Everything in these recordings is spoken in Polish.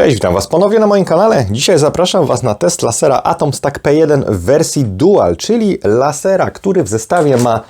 Cześć, witam Was ponownie na moim kanale. Dzisiaj zapraszam Was na test lasera Atom Stack P1 w wersji Dual, czyli lasera, który w zestawie ma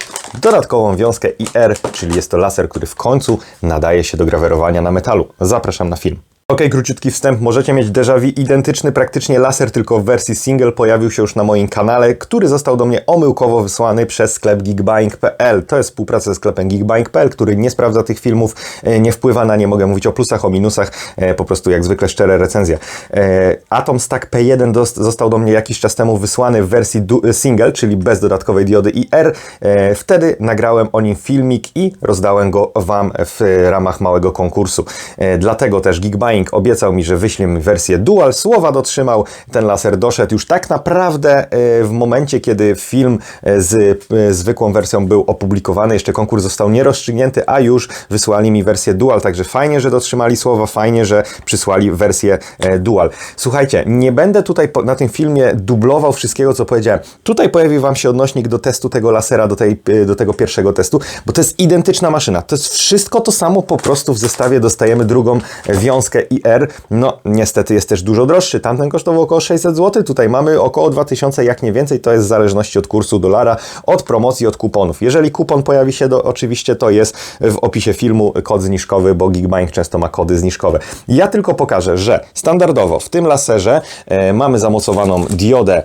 dodatkową wiązkę IR, czyli jest to laser, który w końcu nadaje się do grawerowania na metalu. Zapraszam na film. Ok, króciutki wstęp. Możecie mieć déjà vu. Identyczny praktycznie laser, tylko w wersji single pojawił się już na moim kanale, który został do mnie omyłkowo wysłany przez sklep geekbuying.pl. To jest współpraca ze sklepem geekbuying.pl, który nie sprawdza tych filmów, e, nie wpływa na nie. Mogę mówić o plusach, o minusach, e, po prostu jak zwykle szczere recenzje. E, Atom Stack P1 dost- został do mnie jakiś czas temu wysłany w wersji single, czyli bez dodatkowej diody IR. Wtedy nagrałem o nim filmik i rozdałem go Wam w ramach małego konkursu. Dlatego też Geekbuying obiecał mi, że wyśle mi wersję dual. Słowa dotrzymał. Ten laser doszedł już tak naprawdę e, w momencie, kiedy film e, z e, zwykłą wersją był opublikowany. Jeszcze konkurs został nierozstrzygnięty, a już wysłali mi wersję dual. Także fajnie, że dotrzymali słowa, fajnie, że przysłali wersję dual. Słuchajcie, nie będę tutaj na tym filmie dublował wszystkiego, co powiedziałem. Tutaj pojawi Wam się odnośnik do testu tego lasera, do, tej, do tego pierwszego testu, bo to jest identyczna maszyna. To jest wszystko to samo, po prostu w zestawie dostajemy drugą e, wiązkę IR. No, niestety jest też dużo droższy. Tamten kosztował około 600 zł, tutaj mamy około 2000, jak nie więcej. To jest w zależności od kursu dolara, od promocji, od kuponów. Jeżeli kupon pojawi się, do, oczywiście to jest w opisie filmu kod zniżkowy, bo Geekbuying często ma kody zniżkowe. Ja tylko pokażę, że standardowo w tym laserze e, mamy zamocowaną diodę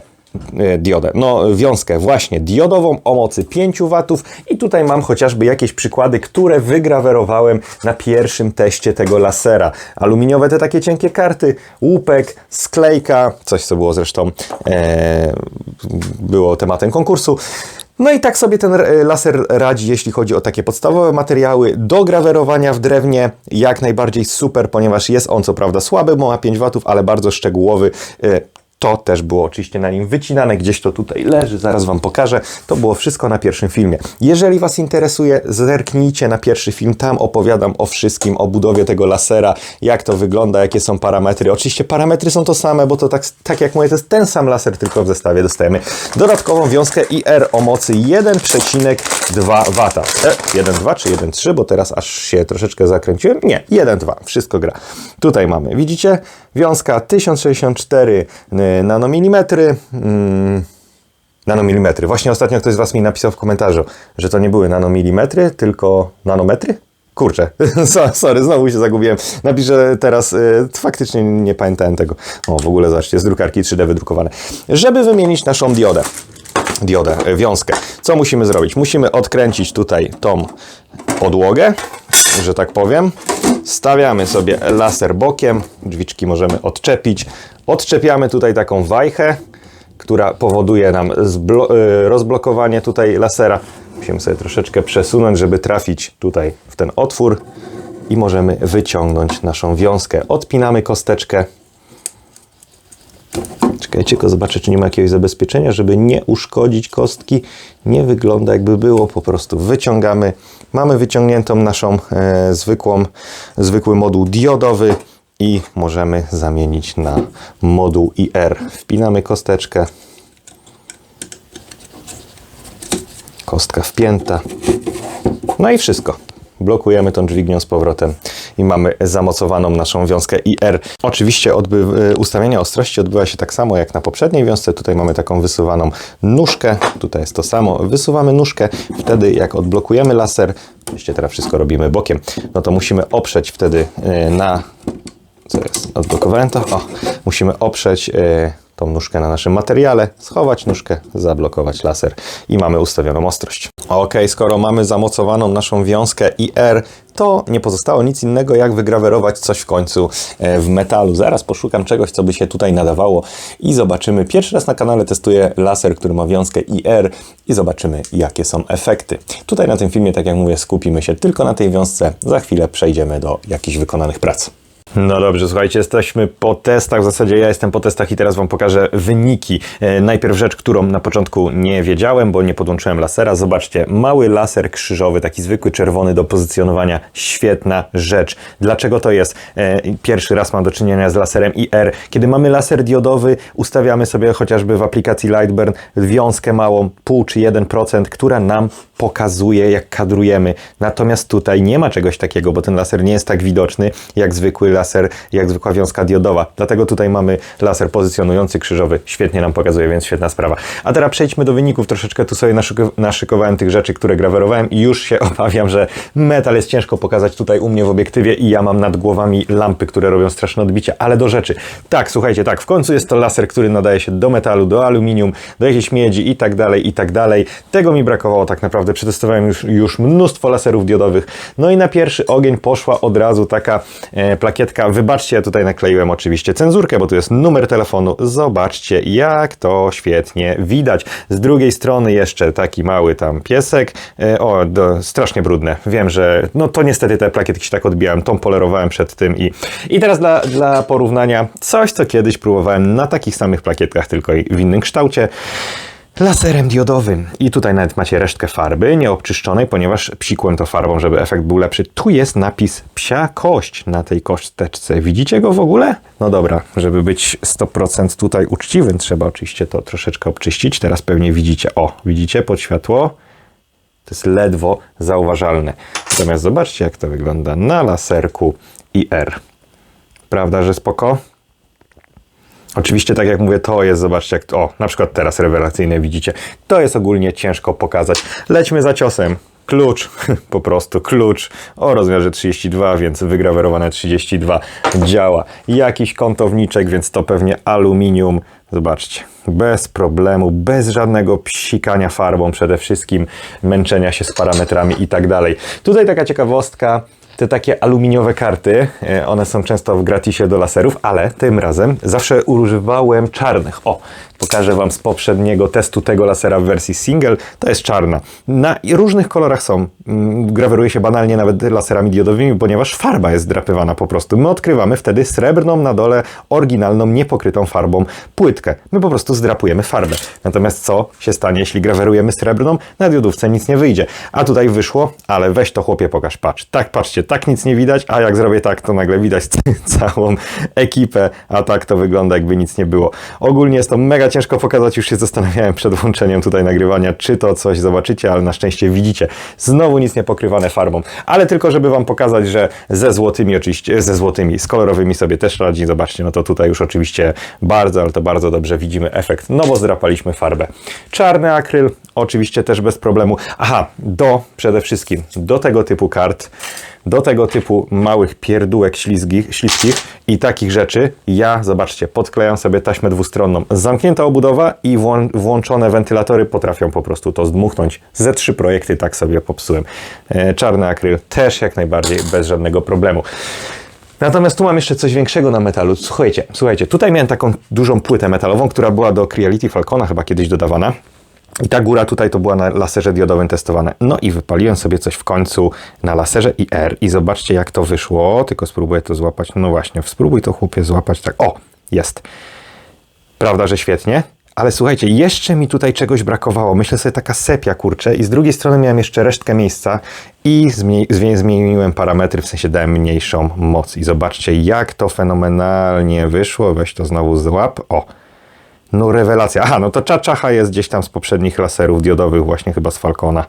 diodę, no wiązkę właśnie diodową o mocy 5 W i tutaj mam chociażby jakieś przykłady, które wygrawerowałem na pierwszym teście tego lasera. Aluminiowe te takie cienkie karty, łupek, sklejka, coś co było zresztą e, było tematem konkursu. No i tak sobie ten e, laser radzi, jeśli chodzi o takie podstawowe materiały. Do grawerowania w drewnie jak najbardziej super, ponieważ jest on co prawda słaby, bo ma 5 W, ale bardzo szczegółowy. To też było oczywiście na nim wycinane, gdzieś to tutaj leży, zaraz Wam pokażę. To było wszystko na pierwszym filmie. Jeżeli Was interesuje, zerknijcie na pierwszy film, tam opowiadam o wszystkim, o budowie tego lasera, jak to wygląda, jakie są parametry. Oczywiście parametry są to same, bo to tak, tak jak mówię, to jest ten sam laser, tylko w zestawie dostajemy dodatkową wiązkę IR o mocy 1,2 W. E, 1,2 czy 1,3, bo teraz aż się troszeczkę zakręciłem. Nie, 1,2, wszystko gra. Tutaj mamy, widzicie, wiązka 1064 nanomilimetry. Mm, nanomilimetry. Właśnie ostatnio ktoś z Was mi napisał w komentarzu, że to nie były nanomilimetry, tylko nanometry? Kurczę, So- sorry, znowu się zagubiłem. Napiszę teraz, y, faktycznie nie pamiętałem tego. O, w ogóle zobaczcie, z drukarki 3D wydrukowane. Żeby wymienić naszą diodę, diodę, y, wiązkę, co musimy zrobić? Musimy odkręcić tutaj tą podłogę, że tak powiem. Stawiamy sobie laser bokiem, drzwiczki możemy odczepić. Odczepiamy tutaj taką wajchę, która powoduje nam y, rozblokowanie tutaj lasera. Musimy sobie troszeczkę przesunąć, żeby trafić tutaj w ten otwór i możemy wyciągnąć naszą wiązkę. Odpinamy kosteczkę. Czekajcie, tylko zobaczę, czy nie ma jakiegoś zabezpieczenia, żeby nie uszkodzić kostki. Nie wygląda jakby było, po prostu wyciągamy. Mamy wyciągniętą naszą e, zwykłą, zwykły moduł diodowy i możemy zamienić na moduł IR. Wpinamy kosteczkę. Kostka wpięta. No i wszystko. Blokujemy tą dźwignią z powrotem i mamy zamocowaną naszą wiązkę IR. Oczywiście y, ustawienie ostrości odbywa się tak samo jak na poprzedniej wiązce. Tutaj mamy taką wysuwaną nóżkę. Tutaj jest to samo. Wysuwamy nóżkę. Wtedy jak odblokujemy laser, oczywiście teraz wszystko robimy bokiem, no to musimy oprzeć wtedy y, na co jest? Odblokowałem to? O, musimy oprzeć e, tą nóżkę na naszym materiale, schować nóżkę, zablokować laser i mamy ustawioną ostrość. Ok, skoro mamy zamocowaną naszą wiązkę IR, to nie pozostało nic innego jak wygrawerować coś w końcu e, w metalu. Zaraz poszukam czegoś, co by się tutaj nadawało i zobaczymy. Pierwszy raz na kanale testuję laser, który ma wiązkę IR i zobaczymy, jakie są efekty. Tutaj na tym filmie, tak jak mówię, skupimy się tylko na tej wiązce. Za chwilę przejdziemy do jakichś wykonanych prac. No dobrze, słuchajcie, jesteśmy po testach. W zasadzie ja jestem po testach i teraz Wam pokażę wyniki. E, najpierw rzecz, którą na początku nie wiedziałem, bo nie podłączyłem lasera. Zobaczcie, mały laser krzyżowy, taki zwykły czerwony do pozycjonowania. Świetna rzecz. Dlaczego to jest? E, pierwszy raz mam do czynienia z laserem IR. Kiedy mamy laser diodowy, ustawiamy sobie chociażby w aplikacji Lightburn wiązkę małą, pół czy 1%, która nam pokazuje, jak kadrujemy. Natomiast tutaj nie ma czegoś takiego, bo ten laser nie jest tak widoczny jak zwykły laser, jak zwykła wiązka diodowa. Dlatego tutaj mamy laser pozycjonujący krzyżowy. Świetnie nam pokazuje, więc świetna sprawa. A teraz przejdźmy do wyników. Troszeczkę tu sobie naszyk- naszykowałem tych rzeczy, które grawerowałem i już się obawiam, że metal jest ciężko pokazać tutaj u mnie w obiektywie i ja mam nad głowami lampy, które robią straszne odbicia. Ale do rzeczy. Tak, słuchajcie, tak, w końcu jest to laser, który nadaje się do metalu, do aluminium, do jakiejś miedzi i tak dalej, i tak dalej. Tego mi brakowało tak naprawdę. Przetestowałem już, już mnóstwo laserów diodowych. No i na pierwszy ogień poszła od razu taka e, plakietka. Wybaczcie, ja tutaj nakleiłem oczywiście cenzurkę, bo tu jest numer telefonu. Zobaczcie, jak to świetnie widać. Z drugiej strony jeszcze taki mały tam piesek. E, o, do, strasznie brudne. Wiem, że no to niestety te plakietki się tak odbijałem. Tą polerowałem przed tym i, i teraz dla, dla porównania coś, co kiedyś próbowałem na takich samych plakietkach, tylko w innym kształcie laserem diodowym. I tutaj nawet macie resztkę farby nieobczyszczonej, ponieważ psikłem to farbą, żeby efekt był lepszy. Tu jest napis psia kość na tej kosteczce. Widzicie go w ogóle? No dobra, żeby być 100% tutaj uczciwym, trzeba oczywiście to troszeczkę obczyścić. Teraz pewnie widzicie. O, widzicie pod światło? To jest ledwo zauważalne. Natomiast zobaczcie, jak to wygląda na laserku IR. Prawda, że spoko? Oczywiście, tak jak mówię, to jest, zobaczcie, jak o, na przykład teraz rewelacyjne widzicie. To jest ogólnie ciężko pokazać. Lećmy za ciosem. Klucz, po prostu klucz o rozmiarze 32, więc wygrawerowane 32 działa. Jakiś kątowniczek, więc to pewnie aluminium. Zobaczcie, bez problemu, bez żadnego psikania farbą, przede wszystkim męczenia się z parametrami i tak dalej. Tutaj taka ciekawostka, te takie aluminiowe karty, e, one są często w gratisie do laserów, ale tym razem zawsze używałem czarnych. O, pokażę Wam z poprzedniego testu tego lasera w wersji single. To jest czarna. Na różnych kolorach są. Mm, Graweruje się banalnie nawet laserami diodowymi, ponieważ farba jest drapywana po prostu. My odkrywamy wtedy srebrną na dole, oryginalną, niepokrytą farbą płytkę. My po prostu zdrapujemy farbę. Natomiast co się stanie, jeśli grawerujemy srebrną? Na diodówce nic nie wyjdzie. A tutaj wyszło, ale weź to chłopie, pokaż, patrz. Tak, patrzcie, tak nic nie widać, a jak zrobię tak, to nagle widać całą ekipę, a tak to wygląda, jakby nic nie było. Ogólnie jest to mega ciężko pokazać, już się zastanawiałem przed włączeniem tutaj nagrywania, czy to coś zobaczycie, ale na szczęście widzicie. Znowu nic nie pokrywane farbą, ale tylko żeby Wam pokazać, że ze złotymi oczywiście, ze złotymi, z kolorowymi sobie też radzi, zobaczcie, no to tutaj już oczywiście bardzo, ale to bardzo dobrze widzimy efekt, no bo zdrapaliśmy farbę. Czarny akryl, oczywiście też bez problemu. Aha, do, przede wszystkim, do tego typu kart do tego typu małych pierdółek ślizgich, śliskich i takich rzeczy ja, zobaczcie, podklejam sobie taśmę dwustronną. Obudowa i włą włączone wentylatory potrafią po prostu to zdmuchnąć. Ze trzy projekty tak sobie popsułem. E, czarny akryl też jak najbardziej bez żadnego problemu. Natomiast tu mam jeszcze coś większego na metalu. Słuchajcie, słuchajcie, tutaj miałem taką dużą płytę metalową, która była do Creality Falcona chyba kiedyś dodawana. I ta góra tutaj to była na laserze diodowym testowane. No i wypaliłem sobie coś w końcu na laserze IR i zobaczcie jak to wyszło. Tylko spróbuję to złapać. No właśnie, spróbuj to chłopie złapać tak. O, jest. Prawda, że świetnie? Ale słuchajcie, jeszcze mi tutaj czegoś brakowało. Myślę sobie taka sepia, kurczę. I z drugiej strony miałem jeszcze resztkę miejsca i zmie- zmieniłem parametry, w sensie dałem mniejszą moc. I zobaczcie, jak to fenomenalnie wyszło. Weź to znowu złap. O, no rewelacja. Aha, no to czaczacha jest gdzieś tam z poprzednich laserów diodowych, właśnie chyba z Falcona.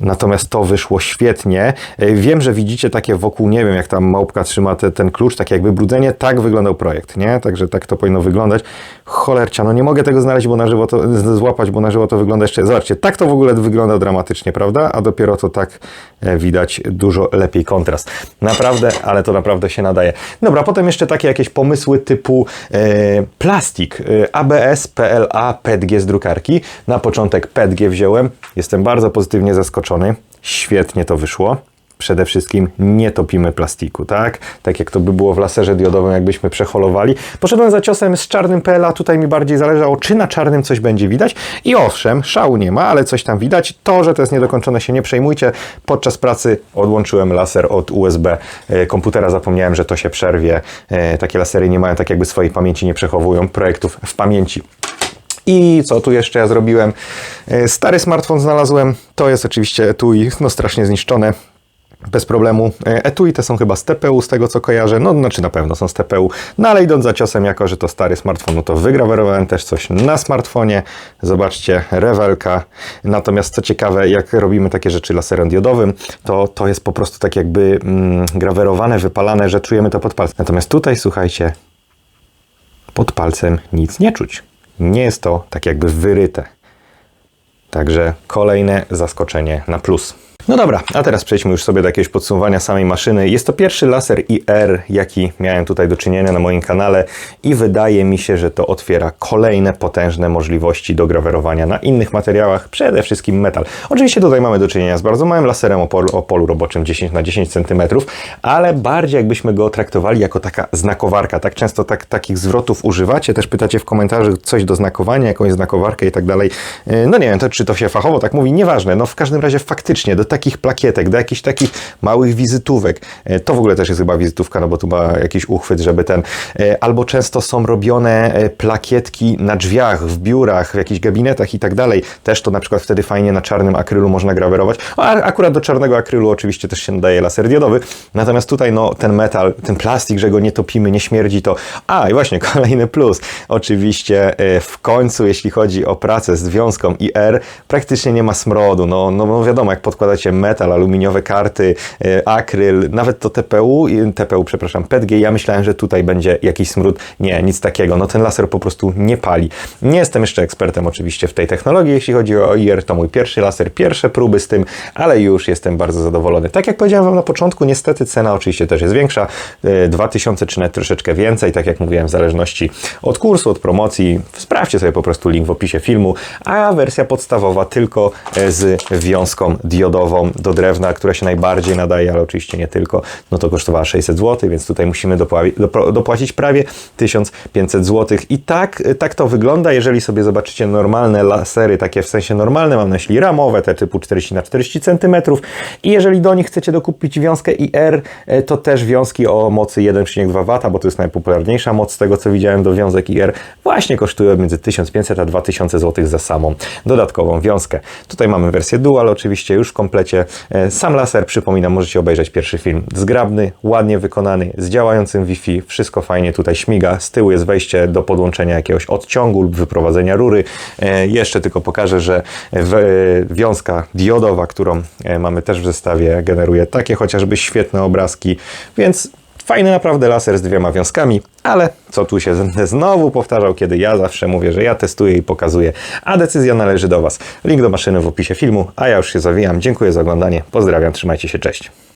Natomiast to wyszło świetnie. E, Wiem, że widzicie takie wokół, nie wiem, jak tam małpka trzyma te, ten klucz, takie jakby brudzenie. Tak wyglądał projekt, nie? Także tak to powinno wyglądać. Cholercia, no nie mogę tego znaleźć, bo na żywo to, złapać, bo na żywo to wygląda jeszcze... Zobaczcie, tak to w ogóle wygląda dramatycznie, prawda? A dopiero to tak e, widać dużo lepiej kontrast. Naprawdę, ale to naprawdę się nadaje. Dobra, potem jeszcze takie jakieś pomysły typu e, plastik, e, ABS, PLA, PETG z drukarki. Na początek PETG wziąłem. Jestem bardzo pozytywnie zaskoczony. Świetnie to wyszło. Przede wszystkim nie topimy plastiku, tak? Tak jak to by było w laserze diodowym, jakbyśmy przeholowali. Poszedłem za ciosem z czarnym PLA, tutaj mi bardziej zależało, czy na czarnym coś będzie widać. I owszem, szału nie ma, ale coś tam widać. To, że to jest niedokończone, się nie przejmujcie. Podczas pracy odłączyłem laser od USB e, komputera, zapomniałem, że to się przerwie. E, Takie lasery nie mają tak jakby swojej pamięci, nie przechowują projektów w pamięci. I co tu jeszcze ja zrobiłem? E, Stary smartfon znalazłem. To jest oczywiście tu i no strasznie zniszczone. bez problemu. E, Etui te są chyba z TPU, z tego co kojarzę. No, znaczy na pewno są z TPU. No ale idąc za ciosem, jako że to stary smartfon, no to wygrawerowałem też coś na smartfonie. Zobaczcie, rewelka. Natomiast co ciekawe, jak robimy takie rzeczy laserem diodowym, to to jest po prostu tak jakby mm, grawerowane, wypalane, że czujemy to pod palcem. Natomiast tutaj, słuchajcie, pod palcem nic nie czuć. Nie jest to tak jakby wyryte. Także kolejne zaskoczenie na plus. No dobra, a teraz przejdźmy już sobie do jakiegoś podsumowania samej maszyny. Jest to pierwszy laser IR, jaki miałem tutaj do czynienia na moim kanale i wydaje mi się, że to otwiera kolejne potężne możliwości do grawerowania na innych materiałach, przede wszystkim metal. Oczywiście tutaj mamy do czynienia z bardzo małym laserem o polu, o polu roboczym 10 na 10 cm, ale bardziej jakbyśmy go traktowali jako taka znakowarka. Tak często tak, takich zwrotów używacie, też pytacie w komentarzu coś do znakowania, jakąś znakowarkę i tak dalej. No nie wiem, to, czy to się fachowo tak mówi, nieważne. No w każdym razie faktycznie do takich plakietek, do jakichś takich małych wizytówek. E, To w ogóle też jest chyba wizytówka, no bo tu ma jakiś uchwyt, żeby ten. e, Albo często są robione e, plakietki na drzwiach, w biurach, w jakichś gabinetach i tak dalej. Też to na przykład wtedy fajnie na czarnym akrylu można grawerować. A akurat do czarnego akrylu oczywiście też się nadaje laser diodowy. Natomiast tutaj no ten metal, ten plastik, że go nie topimy, nie śmierdzi to. A i właśnie kolejny plus. Oczywiście w końcu, jeśli chodzi o pracę z wiązką IR, praktycznie nie ma smrodu. No, no, no wiadomo, jak metal, aluminiowe karty, e, akryl, nawet to TPU, TPU, przepraszam, PETG, ja myślałem, że tutaj będzie jakiś smród. Nie, nic takiego. No ten laser po prostu nie pali. Nie jestem jeszcze ekspertem oczywiście w tej technologii, jeśli chodzi o IR, to mój pierwszy laser, pierwsze próby z tym, ale już jestem bardzo zadowolony. Tak jak powiedziałem Wam na początku, niestety cena oczywiście też jest większa, e, 2000 czy nawet troszeczkę więcej, tak jak mówiłem, w zależności od kursu, od promocji. Sprawdźcie sobie po prostu link w opisie filmu, a wersja podstawowa tylko e, z wiązką diodową do drewna, która się najbardziej nadaje, ale oczywiście nie tylko, no to kosztowała 600 zł, więc tutaj musimy dopłacić prawie 1500 zł. I tak, tak to wygląda, jeżeli sobie zobaczycie normalne lasery, takie w sensie normalne, mam na myśli ramowe, te typu 40 na 40 cm i jeżeli do nich chcecie dokupić wiązkę IR, e, to też wiązki o mocy 1,2 W, bo to jest najpopularniejsza moc z tego, co widziałem do wiązek IR, właśnie kosztują między 1500 a 2000 zł za samą dodatkową wiązkę. Tutaj mamy wersję dual, oczywiście już w E, Sam laser, przypominam, możecie obejrzeć pierwszy film. Zgrabny, ładnie wykonany, z działającym Wi-Fi, wszystko fajnie tutaj śmiga. Z tyłu jest wejście do podłączenia jakiegoś odciągu lub wyprowadzenia rury. E, Jeszcze tylko pokażę, że w- wiązka diodowa, którą e, mamy też w zestawie, generuje takie chociażby świetne obrazki, więc Fajny naprawdę laser z dwiema wiązkami, ale co tu się znowu powtarzał, kiedy ja zawsze mówię, że ja testuję i pokazuję, a decyzja należy do Was. Link do maszyny w opisie filmu, a ja już się zawijam. Dziękuję za oglądanie, pozdrawiam, trzymajcie się, cześć.